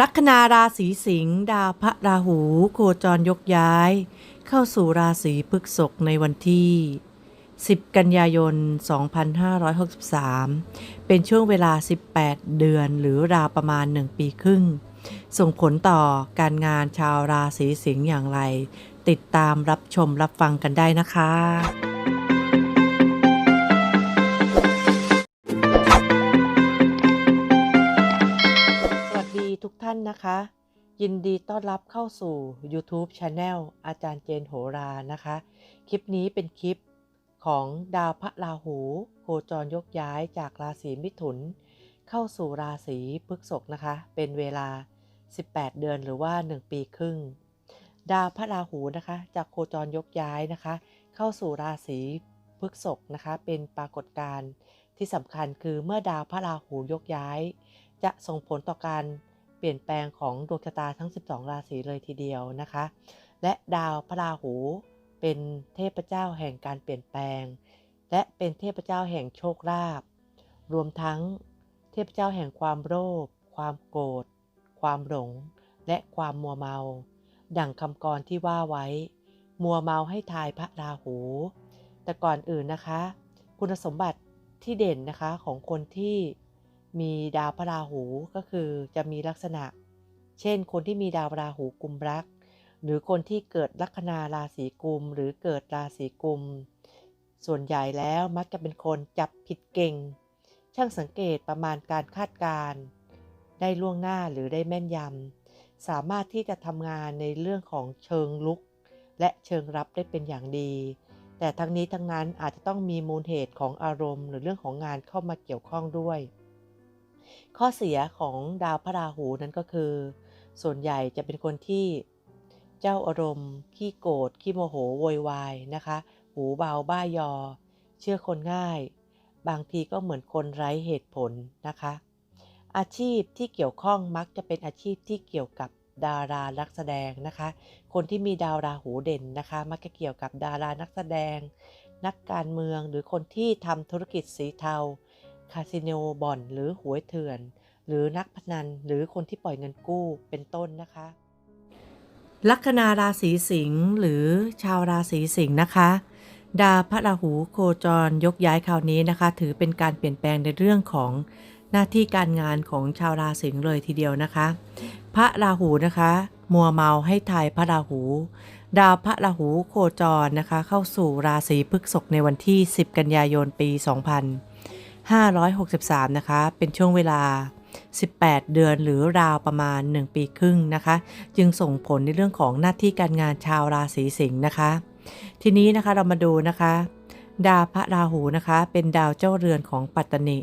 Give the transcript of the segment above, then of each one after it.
ลัคนาราศีสิงห์ดาวพระราหู โคจรยกย้าย เข้าสู่ราศีพฤษภในวันที่ 10 กันยายน 2563 เป็นช่วงเวลา 18 เดือนหรือราวประมาณ 1 ปีครึ่ง ส่งผลต่อการงานชาวราศีสิงห์อย่างไร ติดตามรับชมรับฟังกันได้นะคะ นะคะ ยินดีต้อนรับเข้าสู่ YouTube Channel อาจารย์เจนโหรานะคะ คลิปนี้เป็นคลิปของดาวพระราหู โคจรยกย้ายจากราศีมิถุน เข้าสู่ราศีพฤษภนะคะ เป็นเวลา 18 เดือนหรือว่า 1 ปีครึ่ง ดาวพระราหูนะคะจากโคจรยกย้ายนะคะ เข้าสู่ราศีพฤษภนะคะ เป็นปรากฏการณ์ที่สำคัญคือเมื่อดาวพระราหูยกย้าย จะส่งผลต่อการ เปลี่ยนแปลงของดวงชะตาทั้ง 12 ราศีเลยทีเดียวนะคะ และดาวพระราหูเป็นเทพเจ้าแห่งการเปลี่ยนแปลง และเป็นเทพเจ้าแห่งโชคลาภรวมทั้งเทพเจ้าแห่งความโลภความโกรธ ความหลง และความมัวเมา ดั่งคำกรที่ว่าไว้ มัวเมาให้ทายพระราหู แต่ก่อนอื่นนะคะ คุณสมบัติที่เด่นนะคะของคนที่ มีดาวพระราหูก็คือจะมีลักษณะ เช่น คนที่มีดาวราหูกุมรัก หรือคนที่เกิดลัคนาราศีกุม หรือเกิดราศีกุม ส่วนใหญ่แล้วมักจะเป็นคนจับผิดเก่ง ช่างสังเกตประมาณการคาดการณ์ได้ล่วงหน้าหรือได้แม่นยำสามารถที่จะทำงานในเรื่องของเชิงลุก และเชิงรับได้เป็นอย่างดี แต่ทั้งนี้ทั้งนั้นอาจจะต้องมีมูลเหตุของอารมณ์ หรือเรื่องของงานเข้ามาเกี่ยวข้องด้วย ข้อเสียของดาวพระราหูนั้นก็คือ ส่วนใหญ่จะเป็นคนที่เจ้าอารมณ์ ขี้โกรธขี้โมโหโวยวายนะคะ หูเบาบ้ายอ เชื่อคนง่าย บางทีก็เหมือนคนไร้เหตุผลนะคะ อาชีพที่เกี่ยวข้องมักจะเป็นอาชีพที่เกี่ยวกับดารานักแสดงนะคะ คนที่มีดาวราหูเด่นนะคะ มักจะเกี่ยวกับดารานักแสดง นักการเมืองหรือคนที่ทำธุรกิจสีเทา คาสิโนบ่อน หรือหวยเถื่อน หรือนักพนัน หรือคนที่ปล่อยเงินกู้เป็นต้นนะคะ ลัคนาราศีสิงห์หรือชาวราศีสิงห์นะคะ ดาวพระราหูโคจรยกย้ายคราวนี้นะคะ ถือเป็นการเปลี่ยนแปลงในเรื่องของหน้าที่การงานของชาวราศีสิงห์เลยทีเดียวนะคะ พระราหูนะคะ มัวเมาให้ทายพระราหู ดาวพระราหูโคจรนะคะ เข้าสู่ราศีพฤษภในวันที่ 10 กันยายนปี 2563 นะคะ เป็นช่วงเวลา 18 เดือนหรือราวประมาณ 1 ปีครึ่งนะคะ จึงส่งผลในเรื่องของหน้าที่การงานชาวราศีสิงห์นะคะ ทีนี้นะคะเรามาดูนะคะ ดาวพระราหูนะคะ เป็นดาวเจ้าเรือนของปัตตนิ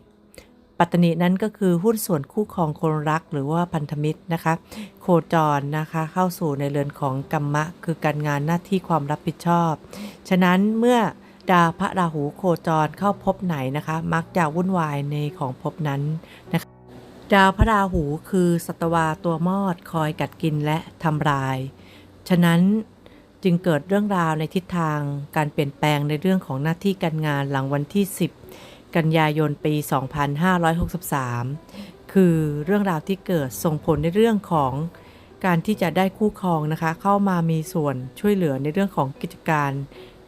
ปัตตนินั้นก็คือหุ้นส่วนคู่ครองคนรักหรือว่าพันธมิตรนะคะ โคจรนะคะเข้าสู่ในเรือนของกรรมะ คือการงานหน้าที่ความรับผิดชอบ ฉะนั้นเมื่อ ดาวพระราหูโคจรเข้าภพไหนนะคะ มักจะวุ่นวายในของภพนั้นนะคะดาวพระราหูคือสัตวาตัวมอดคอยกัดกินและทำลาย ฉะนั้นจึงเกิดเรื่องราวในทิศทางการเปลี่ยนแปลงในเรื่องของหน้าที่การงานหลังวันที่ 10 กันยายนปี 2563 คือเรื่องราวที่เกิดส่งผลในเรื่องของการที่จะได้คู่ครองนะคะ เข้ามามีส่วนช่วยเหลือในเรื่องของกิจการ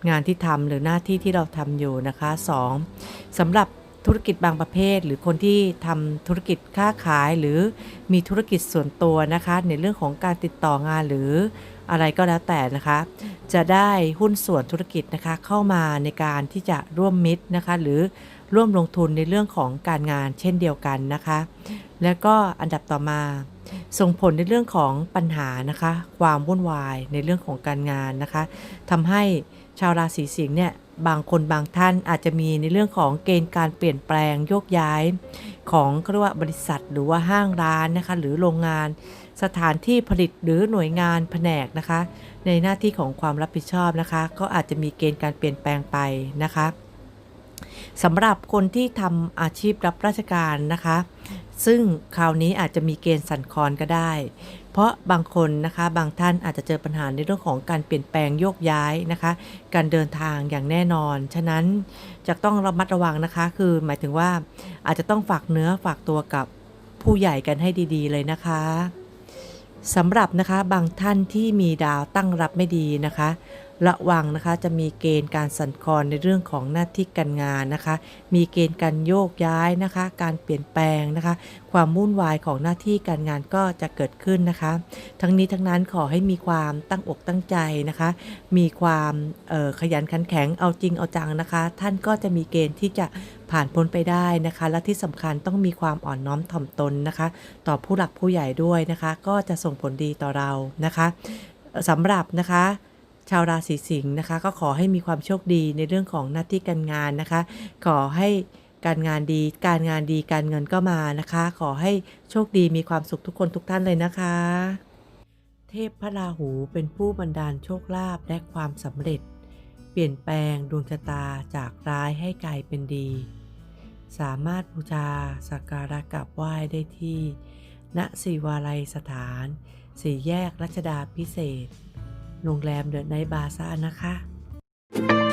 งานที่ทำหรือหน้าที่ที่เราทำอยู่นะคะ 2. สำหรับธุรกิจบางประเภท หรือคนที่ทำธุรกิจค้าขายหรือมีธุรกิจส่วนตัวนะคะ ในเรื่องของการติดต่องานหรืออะไรก็แล้วแต่นะคะ จะได้หุ้นส่วนธุรกิจนะคะ เข้ามาในการที่จะร่วมมิตรนะคะ หรือร่วมลงทุนในเรื่องของการงานเช่นเดียวกันนะคะ แล้วก็อันดับต่อมา ส่งผลในเรื่องของปัญหานะคะ ความวุ่นวายในเรื่องของการงานนะคะทำให้ ชาวราศีสิงห์เนี่ยบางคนบางท่านอาจจะมีในเรื่องของเกณฑ์การเปลี่ยนแปลงโยกย้าย ของเรียกว่าบริษัทหรือว่าห้างร้านนะคะหรือโรงงาน สถานที่ผลิตหรือหน่วยงานแผนกนะคะ ในหน้าที่ของความรับผิดชอบนะคะ ก็อาจจะมีเกณฑ์การเปลี่ยนแปลงไปนะคะสำหรับคนที่ทำอาชีพรับราชการนะคะ ซึ่งคราวนี้อาจจะมีเกณฑ์สั่นคลอนก็ได้ เพราะบางคนนะคะบางท่านอาจจะเจอปัญหาในเรื่องของการเปลี่ยนแปลงโยกย้ายนะคะ การเดินทางอย่างแน่นอน ฉะนั้นจะต้องระมัดระวังนะคะ คือหมายถึงว่าอาจจะต้องฝากเนื้อฝากตัวกับผู้ใหญ่กันให้ดีๆ เลยนะคะสำหรับนะคะบางท่านที่มีดาวตั้งรับไม่ดีนะคะ ระวังนะคะจะมีเกณฑ์การสั่นคลอนในเรื่องของหน้าที่การงานนะคะ มีเกณฑ์การโยกย้ายนะคะ การเปลี่ยนแปลงนะคะ ความวุ่นวายของหน้าที่การงานก็จะเกิดขึ้นนะคะ ทั้งนี้ทั้งนั้นขอให้มีความตั้งอกตั้งใจนะคะ มีความออขยันขันแข็งเอาจริงเอาจังนะคะ ท่านก็จะมีเกณฑ์ที่จะผ่านพ้นไปได้นะคะ และที่สำคัญต้องมีความอ่อนน้อมถ่อมตนนะคะ ต่อผู้หลักผู้ใหญ่ด้วยนะคะ ก็จะส่งผลดีต่อเรานะคะสำหรับนะคะ ชาวราศีสิงห์นะคะ ก็ขอให้มีความโชคดีในเรื่องของหน้าที่การงานนะคะ ขอให้การงานดี การงานดีการเงินก็มานะคะ ขอให้โชคดีมีความสุขทุกคนทุกท่านเลยนะคะ เทพพระราหูเป็นผู้บันดาลโชคลาภและความสำเร็จ เปลี่ยนแปลงดวงชะตาจากร้ายให้กลายเป็นดี สามารถบูชาสักการะกราบไหว้ได้ที่ ณศิวาลัยสถาน สี่แยกรัชดาพิเศษ โรงแรมเดอะไนท์บาซ่านะคะ